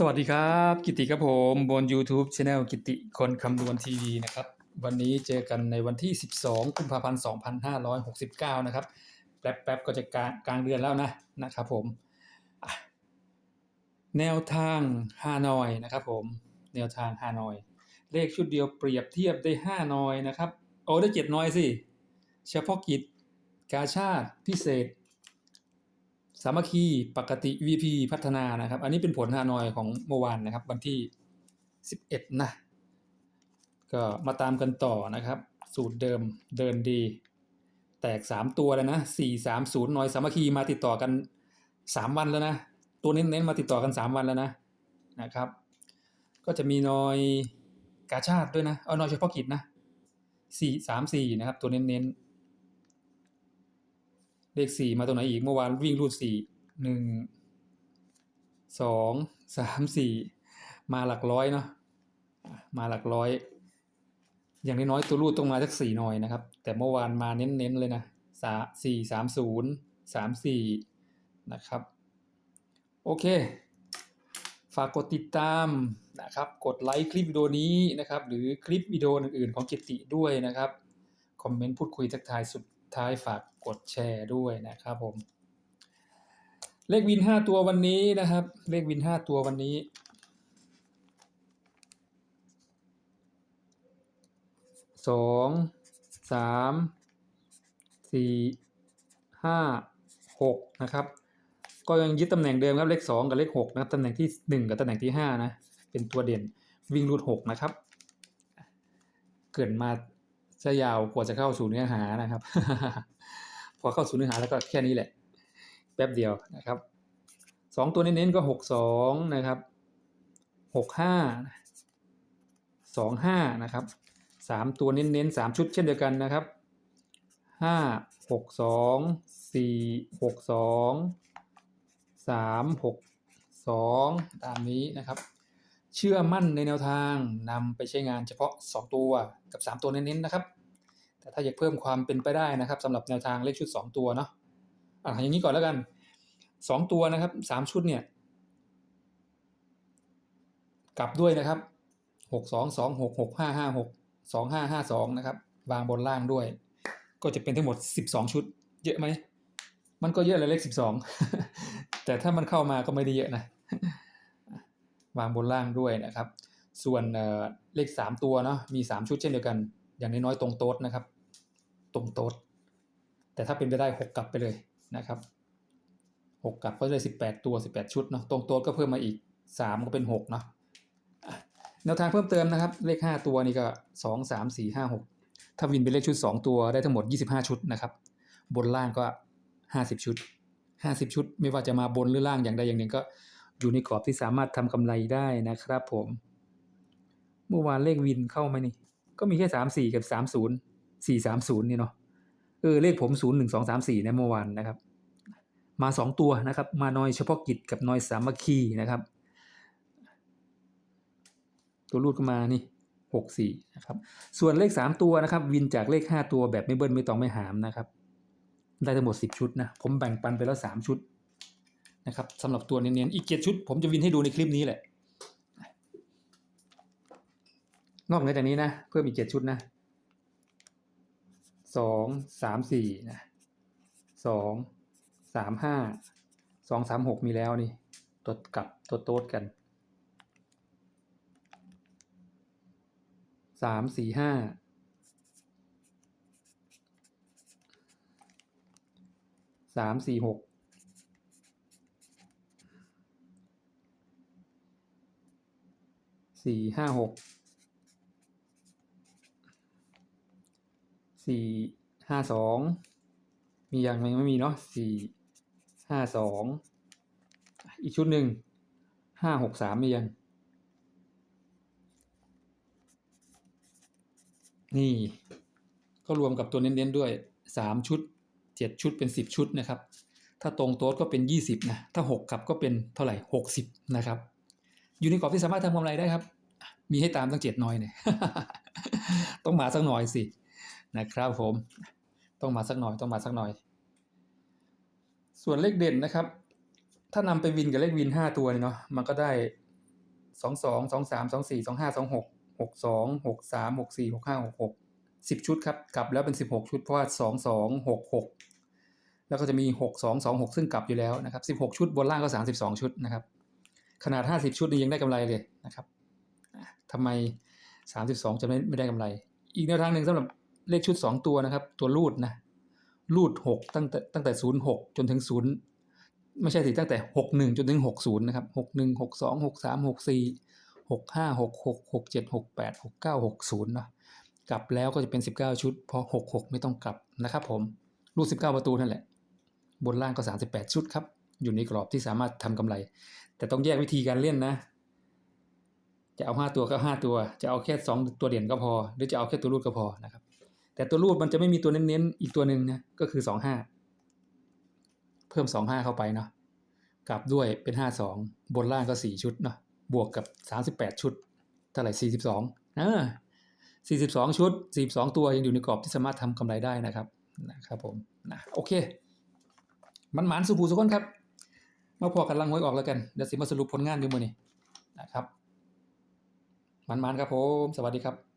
สวัสดีครับ กิติครับผมบน YouTube Channel กิติคนคำนวณทีวีนะครับ วันนี้เจอกันในวันที่ 12 กุมภาพันธ์ 2569 นะครับ แป๊บๆก็จะกลางกลางเดือนแล้วนะนะครับผม แนวทางฮานอยนะครับผม แนวทางฮานอย เลขชุดเดียวเปรียบเทียบได้ 5 นอยนะครับ โอ้ได้ 7 นอยสิ เฉพาะกิจกาชาติพิเศษ สามัคคีปกติ VP พัฒนานะครับ อันนี้เป็นผลฮานอยของเมื่อวานนะครับ วันที่ 11 นะ ก็มาตามกันต่อนะครับ สูตรเดิมเดินดี แตก 3 ตัวแล้วนะ 4 3 0 นอยสามัคคีมาติดต่อกัน 3 วันแล้วนะ ตัวเน้นๆมาติดต่อกัน 3 วันแล้วนะนะครับ ก็จะมีนอยกาชาติด้วยนะ เอานอยเฉพาะกิจนะ 4 3 4 นะครับ ตัวเน้นๆ เลขสี่มาตรงไหนอีกเมื่อวานวิ่งรูดสี่หนึ่งสองสามสี่มาหลักร้อยเนาะมาหลักร้อย อย่างน้อยๆตัวรูดต้องมาสักสี่หน่อยนะครับ แต่เมื่อวานมาเน้นๆเลยนะสาสี่สามศูนย์สามสี่นะครับ โอเค ฝากกดติดตามนะครับ กดไลค์คลิปวิดีโอนี้นะครับ หรือคลิปวิดีโออื่นๆของกิตติด้วยนะครับ คอมเมนต์พูดคุยทักทายสุด ท้ายฝากกดแชร์ด้วยนะครับผม เลขวินห้าตัววันนี้นะครับ เลขวินห้าตัววันนี้ สองสามสี่ห้าหกนะครับ ก็ยังยึดตำแหน่งเดิมครับเลขสองกับเลขหกนะครับตำแหน่งที่หนึ่งกับตำแหน่งที่ห้านะ เป็นตัวเด่นวิ่งรูดหกนะครับ เกิดมา จะยาวกว่าจะเข้าสู่เนื้อหานะครับ พอเข้าสู่เนื้อหาแล้วก็แค่นี้แหละ แป๊บเดียวนะครับสองตัวเน้นๆก็หกสองนะครับหกห้าสองห้านะครับสามตัวเน้นๆสามชุดเช่นเดียวกันนะครับห้าหกสองสี่หกสองสามหกสองตามนี้นะครับ เชื่อมั่นในแนวทางนำไปใช้งานเฉพาะ 2 ตัวกับ 3 ตัวเน้นๆนะครับ แต่ถ้าอยากเพิ่มความเป็นไปได้นะครับสำหรับแนวทางเลขชุด 2 ตัวเนาะอะอย่างนี้ก่อนแล้วกัน 2 ตัวนะครับ3ชุดเนี่ย กลับด้วยนะครับ 6 2 2 6 6 5 5 6 2 5 5 2นะครับวางบนล่างด้วย ก็จะเป็นทั้งหมด 12 ชุด เยอะไหม มันก็เยอะเลยเลข 12 แต่ถ้ามันเข้ามาก็ไม่ได้เยอะนะ วางบนล่างด้วยนะครับ ส่วนเลข 3 ตัวเนาะมี 3 ชุดเช่นเดียวกัน อย่างน้อยๆตรงโต๊ดนะครับ ตรงโต๊ดแต่ถ้าเป็นไปได้ 6 กลับไปเลยนะครับ 6 กลับก็เลย18 ตัว 18 ชุดเนาะตรงโต๊ดก็เพิ่มมาอีก 3 ก็เป็น6เนาะแนวทางเพิ่มเติมนะครับ เลข 5 ตัวนี่ก็ 2 3 4 5 6 ถ้าวินเป็นเลขชุด 2 ตัวได้ทั้งหมด 25 ชุดนะครับ บนล่างก็ 50 ชุด 50 ชุด ไม่ว่าจะมาบนหรือล่างอย่างใดอย่างหนึ่งก็อยู่ในกรอบที่สามารถทำกำไรได้นะครับผม เมื่อวานเลขวินเข้ามานี่ ก็มีแค่สามสี่กับสามศูนย์ สี่สามศูนย์นี่เนาะเออเลขผมศูนย์หนึ่งสองสามสี่นะเมื่อวานนะครับ มาสองตัวนะครับ มานอยเฉพาะกิจกับนอยสามัคคีนะครับ ตัวรูดก็มานี่หกสี่นะครับ ส่วนเลขสามตัวนะครับ วินจากเลขห้าตัวแบบไม่เบิ้ลไม่ตองไม่หามนะครับ ได้ทั้งหมดสิบชุดนะ ผมแบ่งปันไปแล้วสามชุดนะครับสำหรับตัวเนียนๆอีกเจ็ดชุด ผมจะวินให้ดูในคลิปนี้แหละนอกเหนือจากนี้นะ เพิ่มอีกเจ็ดชุดนะ สองสามสี่นะสองสามห้าสองสามหกมีแล้วนี่ตัวกลับตัวโต๊ดกันสามสี่ห้าสามสี่หกสี่ห้าหก สี่ห้าสองมีอย่างหนึ่งไม่มีเนาะสี่ห้าสองอีกชุดหนึ่งห้าหกสามมียังนี่ ก็รวมกับตัวเน้นๆด้วยสามชุดเจ็ดชุดเป็นสิบชุดนะครับ ถ้าตรงโต๊ดก็เป็นยี่สิบนะถ้าหกกลับก็เป็นเท่าไหร่หกสิบนะครับ อยู่ในกรอบที่สามารถทำกำไรได้ครับ มีให้ตามตั้งเจ็ดน้อยเนี่ยต้องมาสักหน่อยสิ นะครับผมต้องมาสักหน่อยต้องมาสักหน่อย ส่วนเลขเด่นนะครับ ถ้านำไปวินกับเลขวินห้าตัวเนี่ยเนาะมันก็ได้สองสองสองสามสองสี่สองห้าสองหกหกสองหกสามหกสี่หกห้าหกหกสิบชุดครับกลับแล้วเป็นสิบหกชุดเพราะว่าสองสองหกหกแล้วก็จะมีหกสองสองหกซึ่งกลับอยู่แล้วนะครับสิบหกชุดบนล่างก็สามสิบสองชุดนะครับขนาดห้าสิบชุดนี่ยังได้กำไรเลยนะครับทำไมสามสิบสองจะไม่ไม่ได้กำไร อีกแนวทางหนึ่งสำหรับ เลขชุดสองตัวนะครับ ตัวรูดนะรูดหกตั้งแต่ตั้งแต่ศูนย์หกจนถึงศูนย์ไม่ใช่สิตั้งแต่หกหนึ่งจนถึงหกศูนย์นะครับหกหนึ่งหกสองหกสามหกสี่หกห้าหกหกหกเจ็ดหกแปดหกเก้าหกศูนย์นาะกลับแล้วก็จะเป็นสิบเก้าชุด เพราะหกหกไม่ต้องกลับนะครับผมรูดสิบเก้าประตูนั่นแหละ บนล่างก็สามสิบแปดชุดครับ อยู่ในกรอบที่สามารถทำกำไร แต่ต้องแยกวิธีการเล่นนะ จะเอาห้าตัวก็ห้าตัว จะเอาแค่สองตัวเด่นก็พอ หรือจะเอาแค่ตัวรูดก็พอนะครับ แต่ตัวรูดมันจะไม่มีตัวเน้นๆอีกตัวหนึ่งนะก็คือสองห้าเพิ่มสองห้าเข้าไปเนาะกลับด้วยเป็นห้าสองบนล่างก็สี่ชุดเนาะบวกกับสามสิบแปดชุดเท่าไหร่สี่สิบสองเออสี่สิบสองชุดสี่สองตัวยังอยู่ในกรอบที่สามารถทำกำไรได้นะครับนะครับผมนะโอเค มันหมานสุภูสุขคนครับ มาพอกันลังหวยออกแล้วกันเดี๋ยวสิมาสรุปผลงานอยู่มือนี้นะครับ มันๆครับผม สวัสดีครับ